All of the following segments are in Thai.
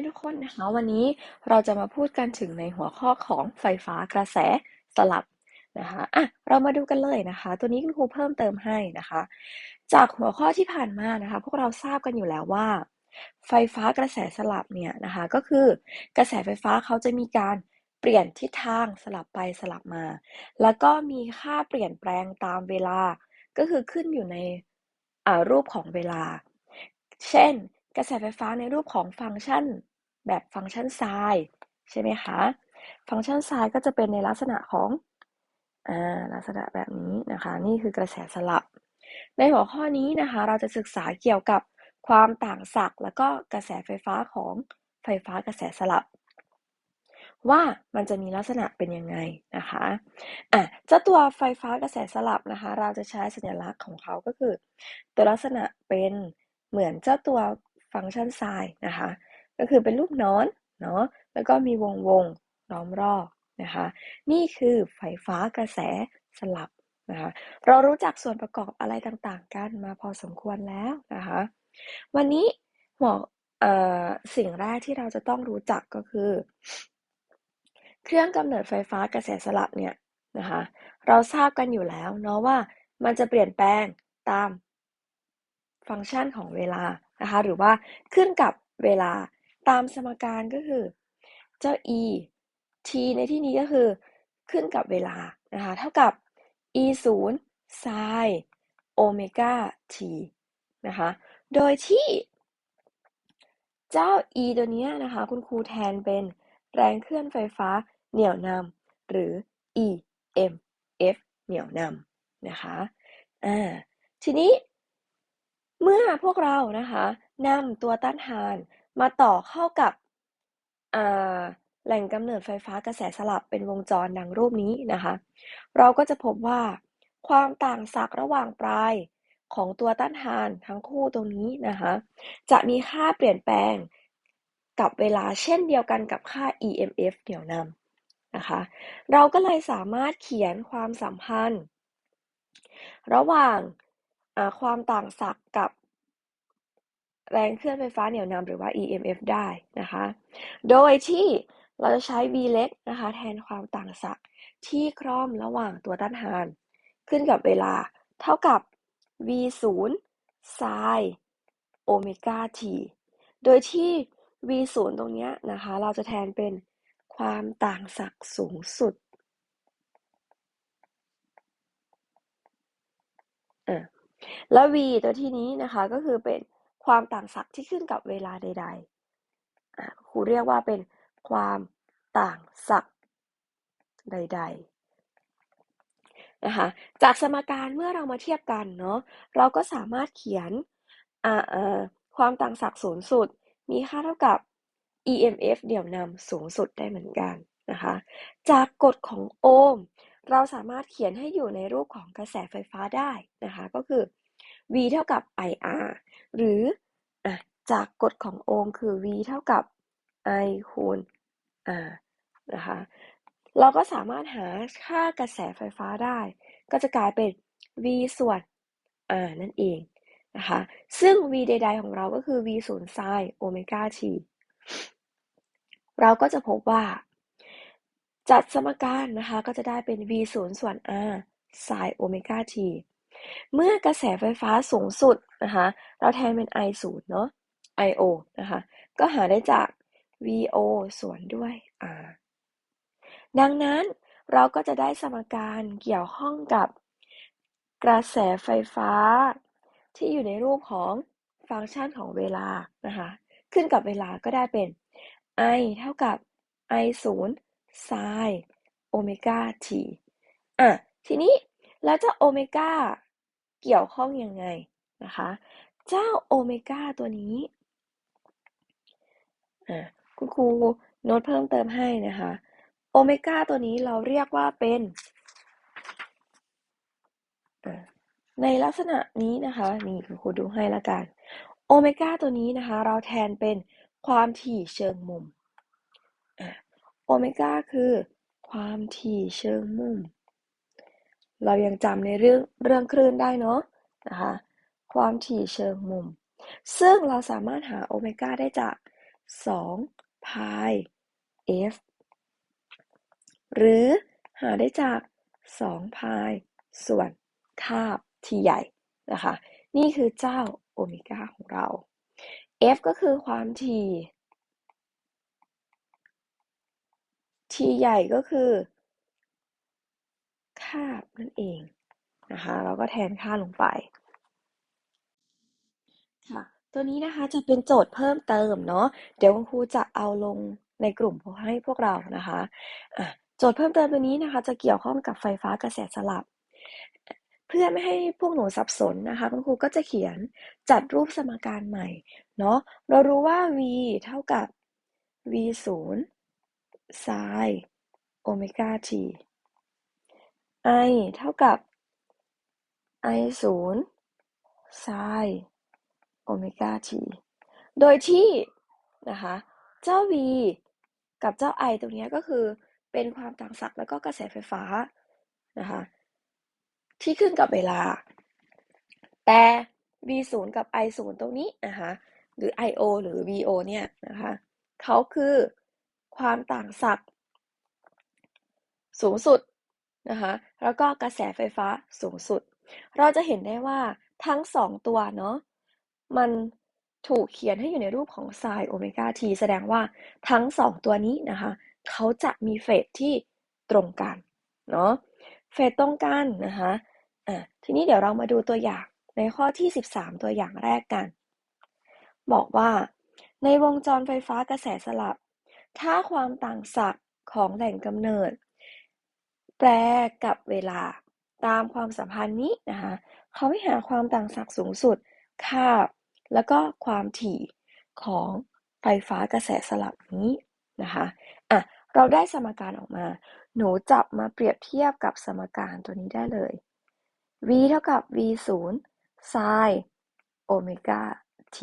ยทุกคนนะคะ วันนี้เราจะมาพูดกันถึงในหัวข้อของไฟฟ้ากระแสสลับนะคะอะเรามาดูกันเลยนะคะ ตัวนี้คุณครูเพิ่มเติมให้นะคะ จากหัวข้อที่ผ่านมานะคะ พวกเราทราบกันอยู่แล้วว่า ไฟฟ้ากระแสสลับเนี่ยนะคะก็คือกระแสไฟฟ้าเขาจะมีการเปลี่ยนทิศทางสลับไปสลับมา แล้วก็มีค่าเปลี่ยนแปลงตามเวลา ก็คือขึ้นอยู่ในรูปของเวลา เช่น กระแสไฟฟ้าในรูปของฟังก์ชัน แบบฟังก์ชันไซน์ใช่ไหมคะ ฟังก์ชันไซน์ก็จะเป็นในลักษณะของอลักษณะแบบนี้นะคะ นี่คือกระแสสลับ ในหัวข้อนี้นะคะ เราจะศึกษาเกี่ยวกับความต่างศักย์แล้วก็กระแสไฟฟ้าของไฟฟ้ากระแสสลับ ว่ามันจะมีลักษณะเป็นยังไงนะคะอะเจ้าตัวไฟฟ้ากระแสสลับนะคะ เราจะใช้สัญลักษณ์ของเขาก็คือ ตัวลักษณะเป็นเหมือนเจ้าตัวฟังก์ชันไซน์นะคะ ก็คือเป็นรูปนอนเนาะแล้วก็มีวงวงล้อมรอบนะคะนี่คือไฟฟ้ากระแสสลับนะคะเรารู้จักส่วนประกอบอะไรต่างๆ กันมาพอสมควรแล้วนะคะวันนี้หัวสิ่งแรกที่เราจะต้องรู้จักก็คือ เครื่องกำเนิดไฟฟ้ากระแสสลับเนี่ยนะคะเราทราบกันอยู่แล้วเนาะว่ามันจะเปลี่ยนแปลงตามฟังก์ชันของเวลานะคะหรือว่าขึ้นกับเวลา ตามสมการก็คือ เจ้า e t ในที่นี้ก็คือขึ้นกับเวลานะคะเท่ากับ e 0 sin โอเมก้า t นะคะ โดยที่เจ้า e ตัวนี้นะคะ คุณครูแทนเป็นแรงเคลื่อนไฟฟ้าเหนี่ยวนำหรือ e m f เหนี่ยวนำนะคะอ่าทีนี้เมื่อพวกเรานะคะนำตัวต้านทาน มาต่อเข้ากับแหล่งกำเนิดไฟฟ้ากระแสสลับเป็นวงจรดังรูปนี้นะคะ เราก็จะพบว่าความต่างศักย์ระหว่างปลายของตัวต้านทานทั้งคู่ตรงนี้นะคะ จะมีค่าเปลี่ยนแปลงกับเวลาเช่นเดียวกันกับค่า EMF เหนี่ยวนำนะคะ เราก็เลยสามารถเขียนความสัมพันธ์ ระหว่างความต่างศักย์กับ แรงเคลื่อนไฟฟ้าเหนี่ยวนำหรือว่า EMF ได้นะคะ โดยที่เราจะใช้ V เล็กนะคะ แทนความต่างศักย์ที่คร่อมระหว่างตัวต้านทาน ขึ้นกับเวลาเท่ากับ V 0 sin โอเมก้า t โดยที่ V 0ตรงนี้นะคะ เราจะแทนเป็นความต่างศักย์สูงสุดแล้ว v ตัวที่นี้นะคะก็คือเป็น ความต่างศักย์ที่ขึ้นกับเวลาใดๆครูเรียกว่าเป็นความต่างศักย์ใด ๆ นะคะ จากสมการเมื่อเรามาเทียบกันเนาะ เราก็สามารถเขียนความต่างศักย์สูงสุด มีค่าเท่ากับ EMF เดี่ยวนำสูงสุดได้เหมือนกันนะคะ จากกฎของโอห์มเราสามารถเขียนให้อยู่ในรูปของกระแสไฟฟ้าได้นะคะ ก็คือ V เท่ากับ IR หรือจากกฎของโอห์มคือ V เท่ากับ I คูณ R นะคะเราก็สามารถหาค่ากระแสไฟฟ้าได้ ก็จะกลายเป็น V ส่วน R นั่นเองนะคะซึ่ง V ใด ๆ ของเราก็คือ V ศูนย์ไซน์โอเมก้า T เราก็จะพบว่า จัดสมการนะคะก็จะได้เป็น V ศูนย์ส่วน R ไซน์โอเมก้า T เมื่อกระแสไฟฟ้าสูงสุดนะคะเราแทนเป็น I ศูนย์เนาะ IO นะคะก็หาได้จาก VO ส่วนด้วย R ดังนั้นเราก็จะได้สมการเกี่ยวข้องกับกระแสไฟฟ้า ที่อยู่ในรูปของฟังก์ชันของเวลานะคะขึ้นกับเวลาก็ได้เป็น I เท่ากับ I ศูนย์ sin โอเมก้า t อะ ทีนี้แล้วจ้าโอเมก้า เกี่ยวข้องยังไงนะคะ เจ้าโอเมก้าตัวนี้คุณครูโน้ตเพิ่มเติมให้นะคะ โอเมก้าตัวนี้เราเรียกว่าเป็นในลักษณะนี้นะคะนี่คุณครูดูให้ละกันโอเมก้าตัวนี้นะคะ เราแทนเป็นความถี่เชิงมุมโอเมก้าคือความถี่เชิงมุม เรายังจำในเรื่องเรื่องคลื่นได้เนาะนะคะความถี่เชิงมุม ซึ่งเราสามารถหาโอเมก้าได้จาก 2 พาย f หรือหาได้จาก 2 พาย ส่วนคาบที่ใหญ่นะคะ นี่คือเจ้าโอเมก้าของเรา f ก็คือความถี่ t ใหญ่ก็คือ ค่านั่นเองนะคะเราก็แทนค่าลงไปค่ะตัวนี้นะคะจะเป็นโจทย์เพิ่มเติมเนาะเดี๋ยวคุณครูจะเอาลงในกลุ่มให้พวกเรานะคะะโจทย์เพิ่มเติมตัวนี้นะคะ จะเกี่ยวข้องกับไฟฟ้ากระแสสลับ เพื่อไม่ให้พวกหนูสับสนนะคะคุณครูก็จะเขียนจัดรูปสมการใหม่เนาะเรารู้ว่า v เท่ากับ v 0 sin โอเมก้า t i เท่ากับ i 0 sin โอเมก้า t โดยที่นะคะเจ้า v กับเจ้า i ตรงนี้ก็คือเป็นความต่างศักย์แล้วก็กระแสไฟฟ้านะคะที่ขึ้นกับเวลา แต่ v 0กับ i 0ตรงนี้นะคะหรือ io หรือ vo เนี่ยนะคะเขาคือความต่างศักย์สูงสุด นะคะ แล้วก็กระแสไฟฟ้าสูงสุด เราจะเห็นได้ว่าทั้งสองตัวเนาะ มันถูกเขียนให้อยู่ในรูปของไซน์โอเมก้าทีแสดงว่าทั้งสองตัวนี้นะคะ เขาจะมีเฟสที่ตรงกันเนาะ เฟสตรงกันนะคะอะทีนี้เดี๋ยวเรามาดูตัวอย่างในข้อที่ 13 ตัวอย่างแรกกัน บอกว่าในวงจรไฟฟ้ากระแสสลับ ถ้าความต่างศักย์ของแหล่งกำเนิด แปรกับเวลา ตามความสัมพันธ์นี้นะคะเขาไม่หาความต่างศักย์สูงสุด ค่า แล้วก็ความถี่ของไฟฟ้ากระแสสลับนี้นะคะอะเราได้สมการออกมา หนูจับมาเปรียบเทียบกับสมการตัวนี้ได้เลย v เท่ากับ v 0 sin โอเมก้า t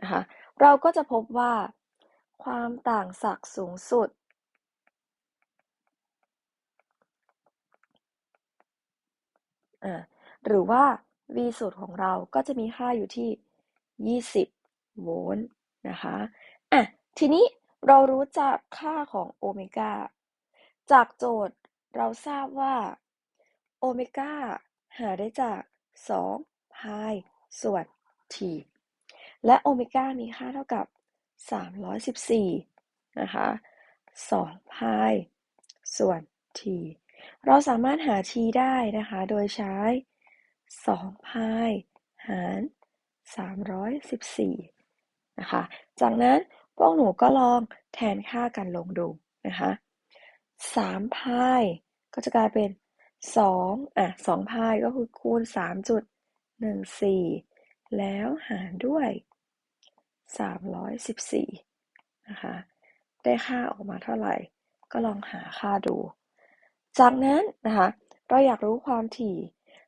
นะคะ เราก็จะพบว่า ความต่างศักย์สูงสุด อ่าหรือว่า v สูตรของเราก็จะมีค่าอยู่ที่ 20 โวลต์นะคะอะทีนี้เรารู้จักค่าของโอเมก้าจากโจทย์เราทราบว่าโอเมก้าหาได้จาก 2 พายส่วน t และโอเมก้ามีค่าเท่ากับ 314 นะคะ2พายส่วน t เราสามารถหา t ได้นะคะ โดยใช้ 2 พายหาร 314 นะคะ จากนั้นพวกหนูก็ลองแทนค่ากันลงดูนะคะ3พายก็จะกลายเป็น 2 อะ2พายก็คือคูณ 3.14 แล้วหารด้วย 314 นะคะ ได้ค่าออกมาเท่าไหร่ ก็ลองหาค่าดู จากนั้นนะคะเราอยากรู้ความถี่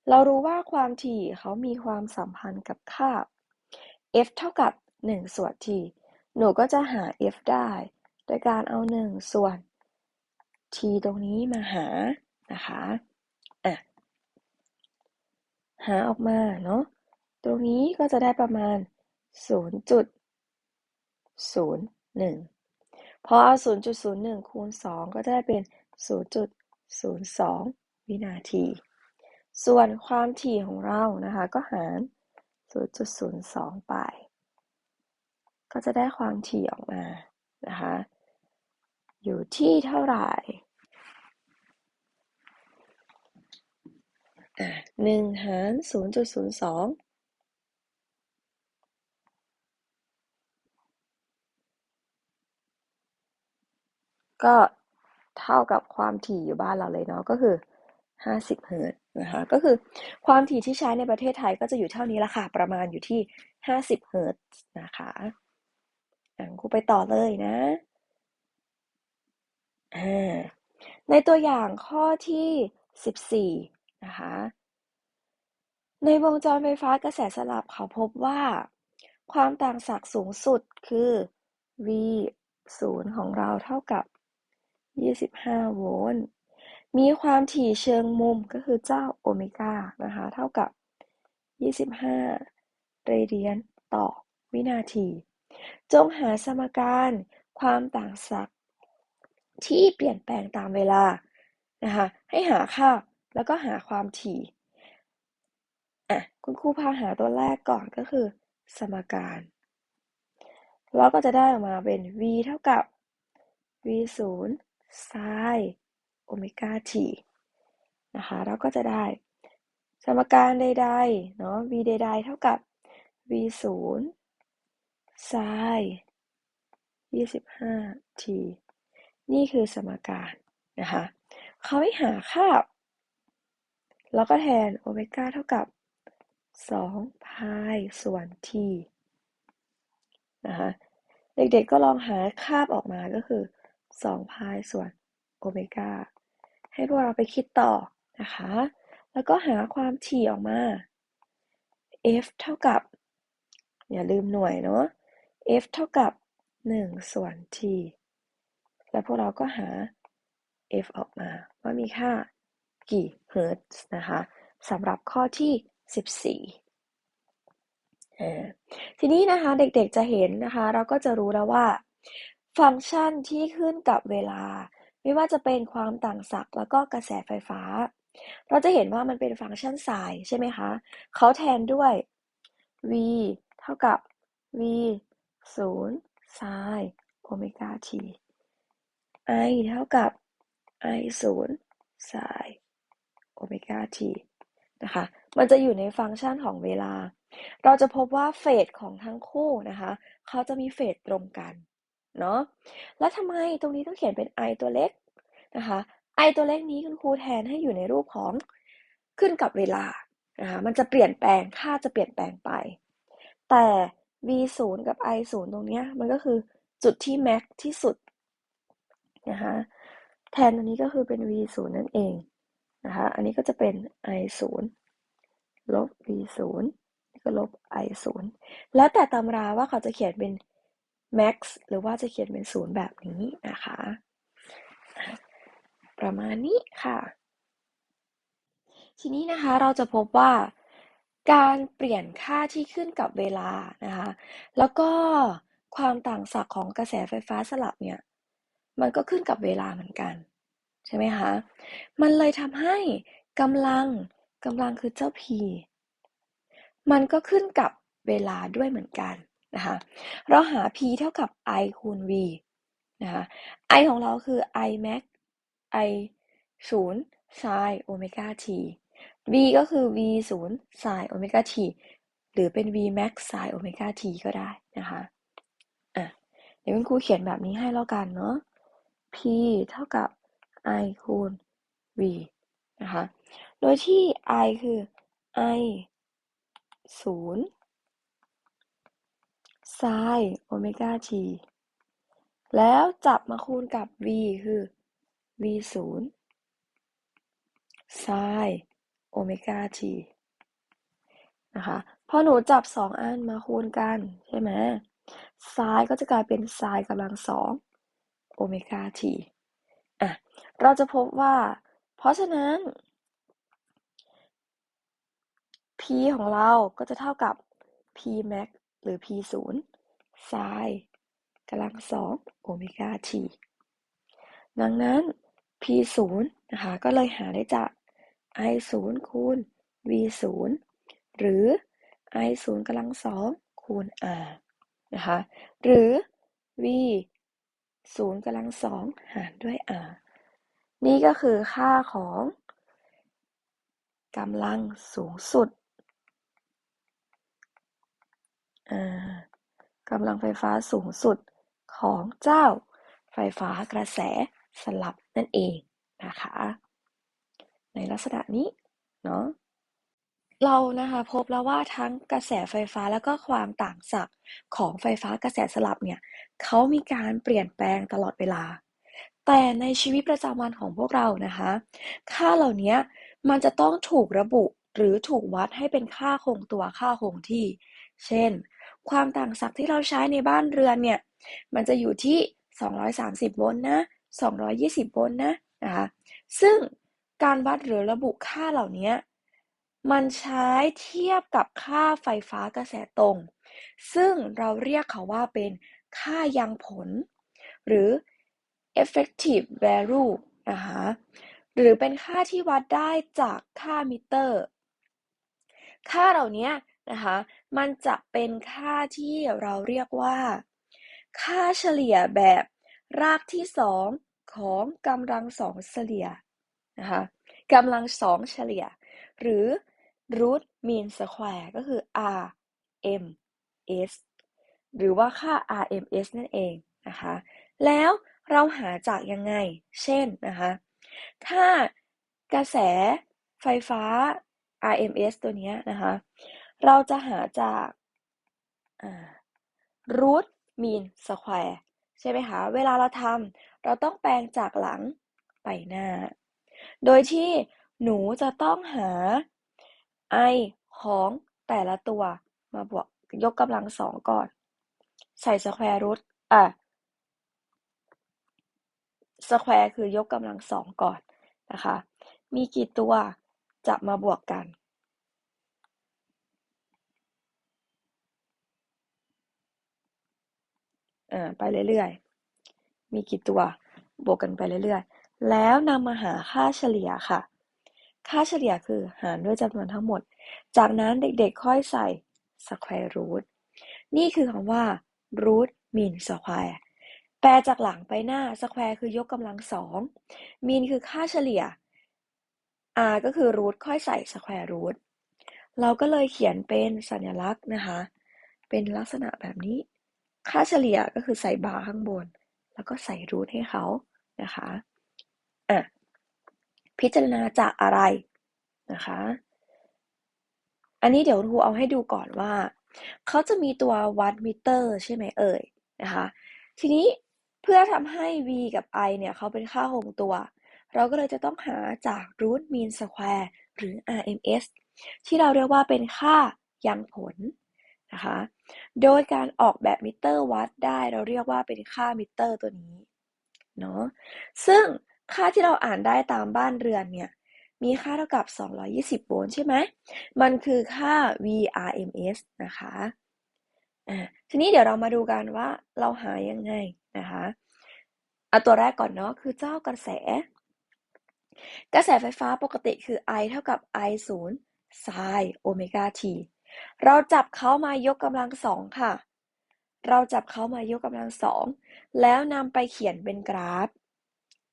เรารู้ว่าความถี่เขามีความสัมพันธ์กับค่า f เท่ากับ 1 ส่วน t หนูก็จะหา f ได้ โดยการเอา 1 ส่วน t ตรงนี้มาหานะคะอะหาออกมาเนาะตรงนี้ก็จะได้ประมาณ 0.01 พอเอา 0.01 คูณ 2 ก็จะได้เป็น 0. 0.02 วินาที ส่วนความถี่ของเรานะคะ ก็หาร 0.02 ไป ก็จะได้ความถี่ออกมานะคะ อยู่ที่เท่าไหร่หนึ่งหาร 0.02ก็ ท่ากับความถี่อยู่บ้านเราเลยเนาะก็คือ 50เฮิร์ตนะคะก็คือความถี่ที่ใช้ในประเทศไทยก็จะอยู่เท่านี้ละค่ะ ประมาณอยู่ที่ 50เฮิร์ตนะคะอ่านครูไปต่อเลยนะในตัวอย่างข้อที่ 14 นะคะ ในวงจรไฟฟ้ากระแสสลับเขาพบว่า ความต่างศักย์สูงสุดคือ V 0 ของเราเท่ากับ 25โวลต์ มีความถี่เชิงมุมก็คือเจ้าโอเมก้านะคะ เท่ากับ25เรเดียนต่อวินาที จงหาสมการความต่างศักย์ที่เปลี่ยนแปลงตามเวลานะคะ ให้หาค่าแล้วก็หาความถี่อะคุณครูพาหาตัวแรกก่อนก็คือ สมการ เราก็จะได้ออกมาเป็น v เท่ากับ v 0 sin โอเมก้า t นะคะเราก็จะได้ สมการใดๆเนาะ v ใดๆ เท่ากับ v 0 sin 25 t นี่คือสมการนะคะเขาให้หาค่า แล้วก็แทนโอเมก้าเท่ากับ2พายส่วน t นะคะเด็กๆก็ลองหาคาบออกมาก็คือ 2พายส่วนโอเมก้าให้พวกเราไปคิดต่อนะคะ แล้วก็หาความถี่ออกมา f เท่ากับ อย่าลืมหน่วยเนาะ f เท่ากับ 1 ส่วน t แล้วพวกเราก็หา f ออกมาว่ามีค่ากี่เฮิร์ตซ์นะคะสำหรับข้อที่ 14 ทีนี้นะคะเด็กๆจะเห็นนะคะ เราก็จะรู้แล้วว่า ฟังก์ชันที่ขึ้นกับเวลา ไม่ว่าจะเป็นความต่างศักย์แล้วก็กระแสไฟฟ้า เราจะเห็นว่ามันเป็นฟังก์ชันสายใช่ไหมคะ เขาแทนด้วย v เท่ากับ v 0 sin โอเมก้า t i เท่ากับ i 0 sin โอเมก้า t นะคะ มันจะอยู่ในฟังก์ชันของเวลา เราจะพบว่าเฟสของทั้งคู่นะคะ เขาจะมีเฟสตรงกัน เนาะแล้วทำไมตรงนี้ต้องเขียนเป็น i ตัวเล็กนะคะ i ตัวเล็กนี้คุณครูแทนให้อยู่ในรูปของขึ้นกับเวลานะคะมันจะเปลี่ยนแปลงค่าจะเปลี่ยนแปลงไป แต่ v 0กับ i 0ตรงนี้มันก็คือจุดที่แม็กที่สุดนะคะแทนตรงนี้ก็คือเป็น v 0นั่นเองนะคะอันนี้ก็จะเป็น i 0ลบ v 0ก็ลบ i 0แล้วแต่ตำราว่าเขาจะเขียนเป็น max หรือว่าจะเขียนเป็นศูนย์แบบนี้นะคะ ประมาณนี้ค่ะ ทีนี้นะคะเราจะพบว่าการเปลี่ยนค่าที่ขึ้นกับเวลานะคะ แล้วก็ความต่างศักย์ของกระแสไฟฟ้าสลับเนี่ย มันก็ขึ้นกับเวลาเหมือนกัน ใช่ไหมคะ มันเลยทำให้กำลังกำลังคือเจ้า P มันก็ขึ้นกับเวลาด้วยเหมือนกัน นะคะเราหา P เท่ากับ I คูณ V นะคะ I ของเราคือ I max I 0 sin โอเมก้า t V ก็คือ V 0 sin โอเมก้า t หรือเป็น V max sin โอเมก้า t ก็ได้นะคะอะเดี๋ยวคุณครูเขียนแบบนี้ให้แล้วกันเนาะ P เท่ากับ i คูณ v นะคะ โดยที่ i คือ i 0 sin โอเมก้า t แล้วจับมาคูณกับ v คือ v 0 sin โอเมก้า t นะคะพอหนูจับสองอันมาคูณกันใช่ไหม sin ก็จะกลายเป็น sin กำลังสองโอเมก้า t อะเราจะพบว่า เพราะฉะนั้น p ของเราก็จะเท่ากับ p max หรือ p 0 sin กำลังสองโอเมก้า t ดังนั้น p 0นะคะก็เลยหาได้จาก i 0คูณ v 0หรือ i 0กำลังสองคูณ r นะคะหรือ v 0กำลังสองหารด้วย r นี่ก็คือค่าของกำลังสูงสุด กำลังไฟฟ้าสูงสุดของเจ้าไฟฟ้ากระแสสลับนั่นเองนะคะ ในลักษณะนี้เนาะเรานะคะพบแล้วว่าทั้งกระแสไฟฟ้าแล้วก็ความต่างศักย์ของไฟฟ้ากระแสสลับเนี่ยเขามีการเปลี่ยนแปลงตลอดเวลา แต่ในชีวิตประจำวันของพวกเรานะคะ ค่าเหล่านี้มันจะต้องถูกระบุหรือถูกวัดให้เป็นค่าคงตัวค่าคงที่ เช่น ความต่างศักย์ที่เราใช้ในบ้านเรือนเนี่ย มันจะอยู่ที่ 230 โวลต์นะ 220 โวลต์นะนะคะซึ่งการวัดหรือระบุค่าเหล่านี้มันใช้เทียบกับค่าไฟฟ้ากระแสตรง ซึ่งเราเรียกเขาว่าเป็นค่ายังผล หรือ effective value นะคะหรือเป็นค่าที่วัดได้จากค่ามิเตอร์ ค่าเหล่านี้ นะคะ มันจะเป็นค่าที่เราเรียกว่า ค่าเฉลี่ยแบบรากที่สองของกำลังสองเฉลี่ยนะคะกำลังสองเฉลี่ย หรือ root mean square ก็คือ r m s หรือว่าค่า RMS นั่นเองนะคะ แล้วเราหาจากยังไง เช่นนะคะ ถ้ากระแสไฟฟ้า RMS ตัวนี้นะคะ เราจะหาจาก root mean square ใช่ไหมคะ เวลาเราทำเราต้องแปลงจากหลังไปหน้า โดยที่หนูจะต้องหา i ของแต่ละตัวมาบวกยกกำลังสองก่อน ใส่สแควร์รูทอะสแควร์คือยกกำลังสองก่อนนะคะ มีกี่ตัวจะมาบวกกัน อ่าไปเรื่อยๆ มีกี่ตัวบวกกันไปเรื่อยๆ แล้วนำมาหาค่าเฉลี่ยค่ะ ค่าเฉลี่ยคือหารด้วยจำนวนทั้งหมด จากนั้นเด็กๆค่อยใส่ square root นี่คือคำว่า root mean square แปลจากหลังไปหน้า square คือยกกำลังสอง mean คือค่าเฉลี่ย r ก็คือ root ค่อยใส่ square root เราก็เลยเขียนเป็นสัญลักษณ์นะคะ เป็นลักษณะแบบนี้ ค่าเฉลี่ยก็คือใส่บาร์ข้างบน แล้วก็ใส่ root ให้เขานะคะอะพิจารณาจากอะไรนะคะ อันนี้เดี๋ยวครูเอาให้ดูก่อนว่า เขาจะมีตัววัดมิเตอร์ใช่ไหมเอ่ยนะคะ ทีนี้เพื่อทำให้ v กับ i เนี่ยเขาเป็นค่าคงตัว เราก็เลยจะต้องหาจาก root mean square หรือ RMS ที่เราเรียกว่าเป็นค่ายังผล นะคะ โดยการออกแบบมิเตอร์วัดได้เราเรียกว่าเป็นค่ามิเตอร์ตัวนี้เนาะซึ่งค่าที่เราอ่านได้ตามบ้านเรือนเนี่ยมีค่าเท่ากับ 220 โวลต์ใช่ไหม มันคือค่า VRMS นะคะ อ่า ทีนี้เดี๋ยวเรามาดูกันว่าเราหายังไงนะคะเอาตัวแรกก่อนเนาะ คือเจ้ากระแส กระแสไฟฟ้าปกติคือ I เท่ากับ I 0 sin โอเมก้า t เราจับเขามายกกำลังสองค่ะ เราจับเขามายกกำลังสอง แล้วนำไปเขียนเป็นกราฟ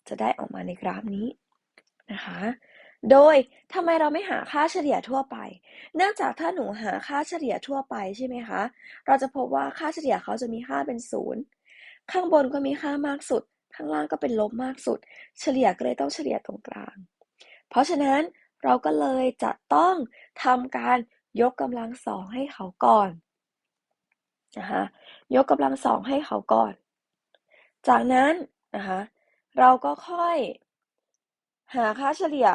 จะได้ออกมาในกราฟนี้นะคะ โดยทำไมเราไม่หาค่าเฉลี่ยทั่วไป เนื่องจากถ้าหนูหาค่าเฉลี่ยทั่วไปใช่ไหมคะ เราจะพบว่าค่าเฉลี่ยเขาจะมีค่าเป็นศูนย์ข้างบนก็มีค่ามากสุด ข้างล่างก็เป็นลบมากสุด เฉลี่ยก็เลยต้องเฉลี่ยตรงกลาง เพราะฉะนั้นเราก็เลยจะต้องทำการ ยกกำลังสองให้เขาก่อนนะคะยกกำลังสองให้เขาก่อน จากนั้นนะคะเราก็ค่อยหาค่าเฉลี่ย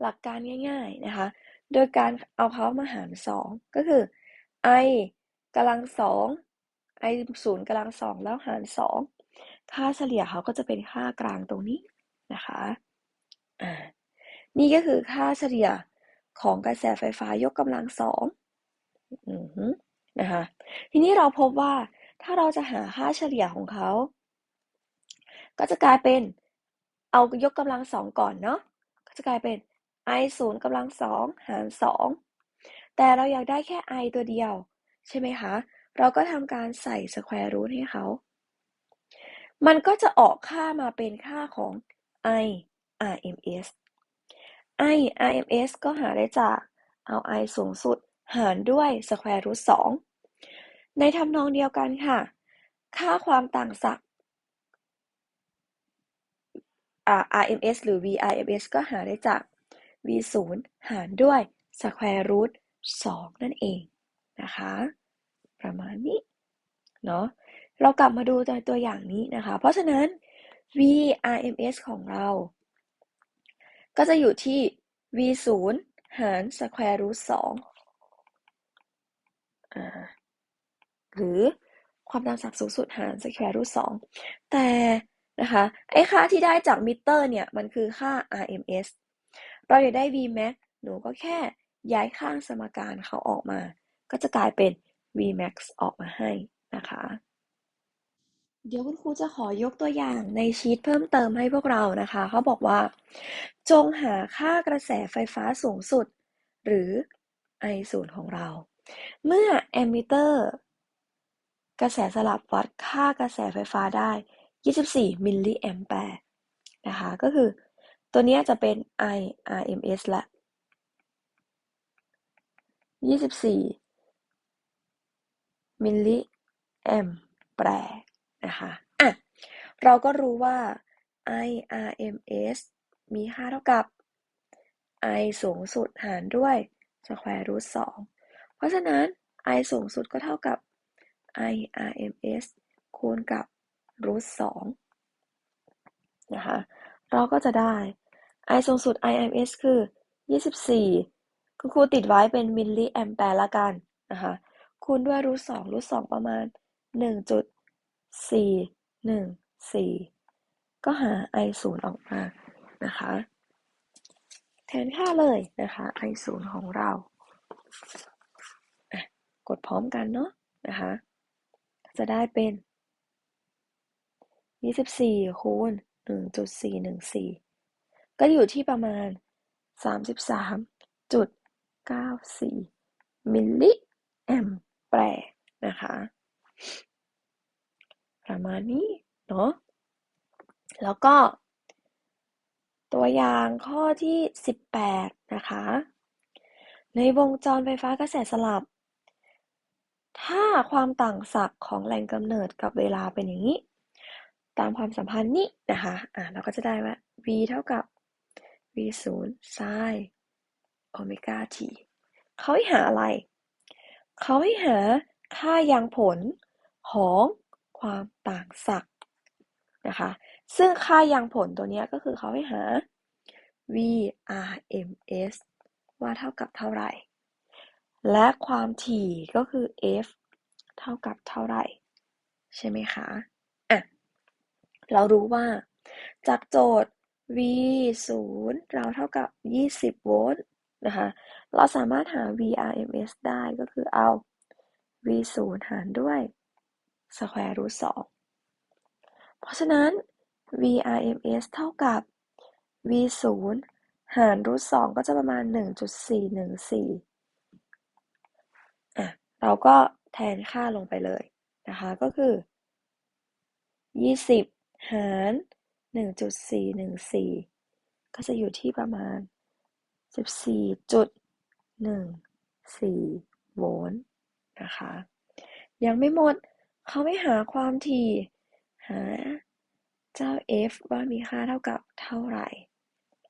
หลักการง่ายๆนะคะ โดยการเอาเขามาหารสองก็คือ i กำลังสอง i ศูนย์กำลังสองแล้วหารสองค่าเฉลี่ยเขาก็จะเป็นค่ากลางตรงนี้นะคะ อ่า นี่ก็คือค่าเฉลี่ย ของกระแสไฟฟ้ายกกำลังสองนะคะทีนี้เราพบว่าถ้าเราจะหาค่าเฉลี่ยของเขา ก็จะกลายเป็นเอายกกำลังสองก่อนเนาะก็จะกลายเป็น i ศูนย์กำลังสองหารสองแต่เราอยากได้แค่ i ตัวเดียว ใช่ไหมคะ เราก็ทำการใส่สแควร์รูทให้เขา มันก็จะออกค่ามาเป็นค่าของ i RMS i RMS ก็หาได้จาก เอา i สูงสุด หารด้วยสแควร์รูทสองในทำนองเดียวกันค่ะ ค่าความต่างศักย์ RMS หรือ VRMS ก็หาได้จาก v 0หารด้วย square root 2 นั่นเองนะคะ ประมาณนี้เนาะเรากลับมาดูตัวตัวอย่างนี้นะคะ เพราะฉะนั้น VRMS ของเรา ก็จะอยู่ที่ v 0หาร square root 2หรือความดังสักสูงสุดหาร square root 2แต่นะคะไอ้ค่าที่ได้จากมิเตอร์เนี่ย มันคือค่า RMS เราอยากได้ Vmax หนูก็แค่ย้ายข้างสมการเขาออกมา ก็จะกลายเป็น Vmax ออกมาให้นะคะ เดี๋ยวคุณครูจะขอยกตัวอย่างในชีตเพิ่มเติมให้พวกเรานะคะ เขาบอกว่า จงหาค่ากระแสไฟฟ้าสูงสุด หรือ I 0ของเรา เมื่อแอมมิเตอร์กระแสสลับวัดค่ากระแสไฟฟ้าได้ 24 มิลลิแอมแปร์นะคะ ก็คือตัวนี้จะเป็น I RMS ละ 24 มิลลิแอมแปร์ นะคะอะเราก็รู้ว่า I RMS มีค่าเท่ากับ I สูงสุดหารด้วย square root 2 เพราะฉะนั้น I สูงสุดก็เท่ากับ I RMS คูณกับ root 2นะคะ เราก็จะได้ I สูงสุด IMS คือ 24 คุณครูติดไว้เป็นมิลลิแอมแปร์ละกันนะคะ คูณด้วยรูท2รูท2ประมาณ 1.414ก็หา I 0ออกมานะคะ แทนค่าเลยนะคะ I 0ของเรา กดพร้อมกันเนาะนะคะ จะได้เป็น24คูณ1.414ก็อยู่ที่ประมาณ33.94มิลลิแอมแปร์นะคะ ประมาณนี้เนาะแล้วก็ ตัวอย่างข้อที่ 18 นะคะ ในวงจรไฟฟ้ากระแสสลับ ถ้าความต่างศักย์ของแหล่งกำเนิดกับเวลาเป็นอย่างนี้ ตามความสัมพันธ์นี้นะคะอ่าเราก็จะได้ว่า v เท่ากับ v 0 sin โอเมก้า t เขาให้หาอะไร เขาให้หาค่ายังผลของ ความต่างศักย์นะคะ ซึ่งค่ายังผลตัวนี้ก็คือเขาให้หา VRMS ว่าเท่ากับเท่าไหร่ และความถี่ก็คือ F เท่ากับเท่าไหร่ ใช่ไหมคะอะเรารู้ว่าจากโจทย์ V 0เราเท่ากับ 20 โวลต์นะคะ เราสามารถหา VRMS ได้ก็คือเอา V 0หารด้วย square root 2เพราะฉะนั้น VRMS เท่ากับ V 0หาร root 2ก็จะประมาณ 1.414อะเราก็แทนค่าลงไปเลยนะคะ ก็คือ 20 หาร 1.414 ก็จะอยู่ที่ประมาณ 14.14 โวลต์นะคะ ยังไม่หมด เขาไม่หาความถี่ หา เจ้า f ว่ามีค่าเท่ากับเท่าไหร่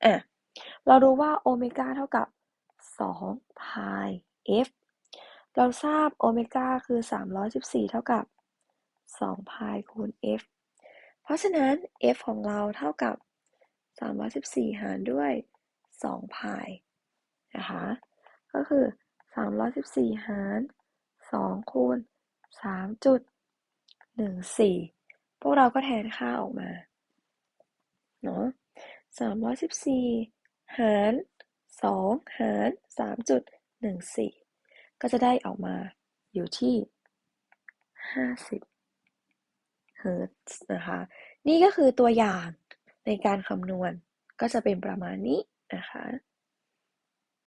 อะเรารู้ว่าโอเมก้าเท่ากับ2พาย f เราทราบโอเมก้าคือ 314 เท่ากับ2พายคูณ f เพราะฉะนั้น f ของเราเท่ากับ 314 หารด้วย2พายนะคะ ก็คือ 314 หาร 2 คูณ 3.14พวกเราก็แทนค่าออกมาเนาะ314หาร2หาร3.14ก็จะได้ออกมาอยู่ที่50เฮิร์ตซ์นะคะ นี่ก็คือตัวอย่างในการคำนวณก็จะเป็นประมาณนี้นะคะ